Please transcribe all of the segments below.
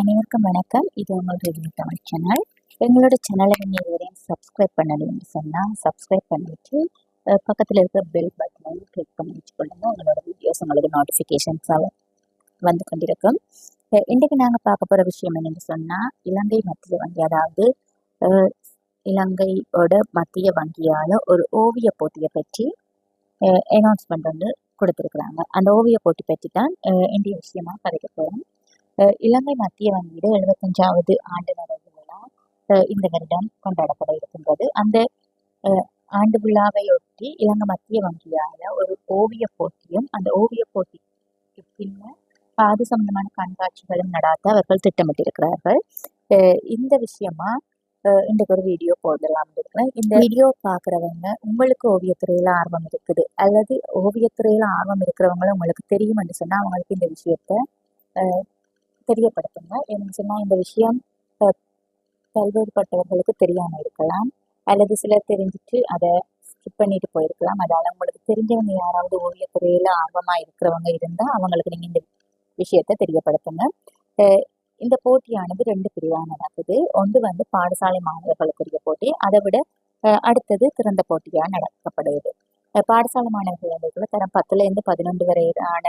அனைவருக்கும் வணக்கம். இது உங்கள் ரிவ்யூ தமிழ் சேனல். எங்களோட சேனலை நீங்கள் இதுவரையும் சப்ஸ்கிரைப் பண்ணலைன்னு சொன்னால் சப்ஸ்கிரைப் பண்ணிட்டு பக்கத்தில் இருக்கிற பெல் பட்டனையும் கிளிக் பண்ணி வச்சுக்கொள்ளுங்க. உங்களோட வீடியோஸ் உங்களுக்கு நோட்டிஃபிகேஷன்ஸாக வந்து கொண்டிருக்கும். இன்றைக்கு நாங்கள் பார்க்க போகிற விஷயம் என்னென்னு சொன்னால் இலங்கை மத்திய வங்கி அதாவது இலங்கையோட மத்திய வங்கியால் ஒரு ஓவிய போட்டியை பற்றி அனௌன்ஸ்மெண்ட் வந்து கொடுத்துருக்குறாங்க. அந்த ஓவிய போட்டி பற்றி தான் அஹ், இன்றைய விஷயமா கதைக்க போகிறோம் இலங்கை மத்திய வங்கியோட எழுபத்தஞ்சாவது ஆண்டு நிறைவு விழா இந்த வருடம் கொண்டாடப்பட இருக்கின்றது. அந்த ஆண்டு விழாவையொட்டி இலங்கை மத்திய வங்கியால ஒரு ஓவிய போட்டியும் அந்த ஓவிய போட்டிக்கு பின்னர் அது சம்பந்தமான கண்காட்சிகளும் நடாத்த அவர்கள் திட்டமிட்டிருக்கிறார்கள். இந்த விஷயமா இன்றைக்கு ஒரு வீடியோ போடலாம் இருக்கிறேன் இந்த வீடியோ பார்க்குறவங்க உங்களுக்கு ஓவியத்துறையில ஆர்வம் இருக்குது அல்லது ஓவியத்துறையில ஆர்வம் இருக்கிறவங்களும் உங்களுக்கு தெரியும் என்று சொன்னா அவங்களுக்கு இந்த விஷயத்த தெரியப்படுத்துங்க. ஏன்னு சொன்னால் இந்த விஷயம் பல்வேறுபட்டவர்களுக்கு தெரியாமல் இருக்கலாம். அல்லது சிலர் தெரிஞ்சுட்டு அதை ஸ்கிப் பண்ணிட்டு போயிருக்கலாம். அதால் உங்களுக்கு தெரிஞ்சவங்க யாராவது ஓவியத்துறையில் ஆர்வமாக இருக்கிறவங்க இருந்தால் அவங்களுக்கு நீங்கள் இந்த விஷயத்தை தெரியப்படுத்துங்க. இந்த போட்டியானது ரெண்டு பிரிவாக நடக்குது. ஒன்று வந்து பாடசாலை மாணவர்களுக்குரிய போட்டி அதை விட அடுத்தது திறந்த போட்டியாக நடக்கப்படுது பாடசாலை மாணவர்கள் தரம் பத்துலேருந்து பதினொன்று வரையிலான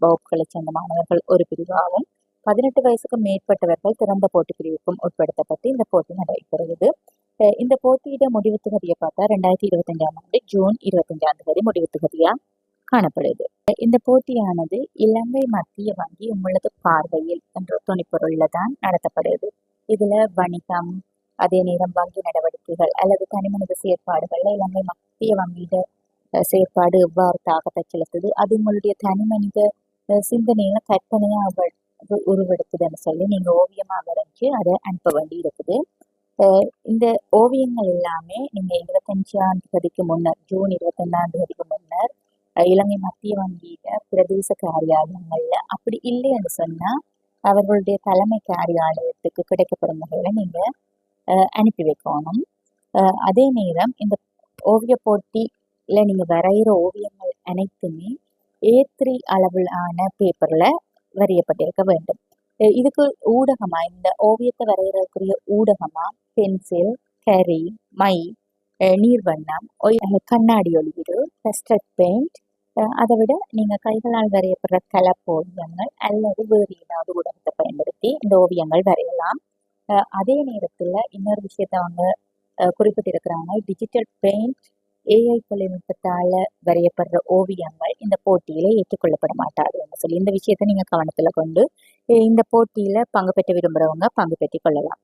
வகுப்புகளை சேர்ந்த மாணவர்கள் ஒரு பிரிவாகவும் பதினெட்டு வயசுக்கு மேற்பட்டவர்கள் திறந்த போட்டி பிரிவுக்கும் உட்படுத்தப்பட்டு இந்த போட்டி நடைபெறுகிறது. இந்த போட்டியிட முடிவு தொகுதியை பார்த்தா ரெண்டாயிரத்தி இருபத்தஞ்சாம் ஆண்டு ஜூன் இருபத்தஞ்சாம் தேதி முடிவு தொகுதியா காணப்படுது. இந்த போட்டியானது இலங்கை மத்திய வங்கி உங்களது பார்வையில் என்ற துணிப்பொருள்ல தான் நடத்தப்படுது. இதுல வணிகம் அதே நேரம் வங்கி நடவடிக்கைகள் அல்லது தனிமனித செயற்பாடுகள்ல இலங்கை மத்திய வங்கியிட செயற்பாடு எவ்வாறு தாக்கத்தை செலுத்துது? அது உங்களுடைய தனிமனித சிந்தனையில கற்பனையா அவள் உருவெடுக்குதுன்னு சொல்லி நீங்க ஓவியமா வரைஞ்சு அதை அனுப்ப வேண்டி இருக்குது. இந்த ஓவியங்கள் எல்லாமே நீங்க இருபத்தஞ்சாம் தேதிக்கு முன்னர் ஜூன் இருபத்தஞ்சாம் தேதிக்கு முன்னர் இலங்கை மத்திய வங்கியில பிரதேச காரியாலயங்கள்ல அப்படி இல்லைன்னு சொன்னா அவர்களுடைய தலைமை காரியாலயத்துக்கு கிடைக்கப்படும் வகையில நீங்க அனுப்பி வைக்கணும். அதே நேரம் இந்த ஓவிய போட்டியில நீங்க வரைகிற ஓவியங்கள் அனைத்துமே ஏ த்ரீ அளவிலான பேப்பர்ல வரையப்பட்டிருக்க வேண்டும். இதுக்கு ஊடகமா? இந்த ஓவியத்தை வரைகிறதுக்குரிய ஊடகமா? பென்சில் கரி மை நீர்வண்ணம் கண்ணாடி ஒளிவீடு கஸ்டர்ட் பெயிண்ட் அதை விட நீங்கள் கைகளால் வரையப்படுற கலப்போவியங்கள் அல்லது வேறு ஏதாவது ஊடகத்தை பயன்படுத்தி இந்த ஓவியங்கள் வரையலாம். அதே நேரத்தில் இன்னொரு விஷயத்த அவங்க குறிப்பிட்டிருக்கிறாங்க. டிஜிட்டல் பெயிண்ட் ஏஐ தொழில்நுட்பத்தால வரையப்படுற ஓவியங்கள் இந்த போட்டியில ஏற்றுக்கொள்ளப்பட மாட்டாதுன்னு சொல்லி இந்த விஷயத்தை நீங்க கவனத்துல கொண்டு இந்த போட்டியில பங்கு பெற்று விரும்புறவங்க பங்கு பெற்றுக் கொள்ளலாம்.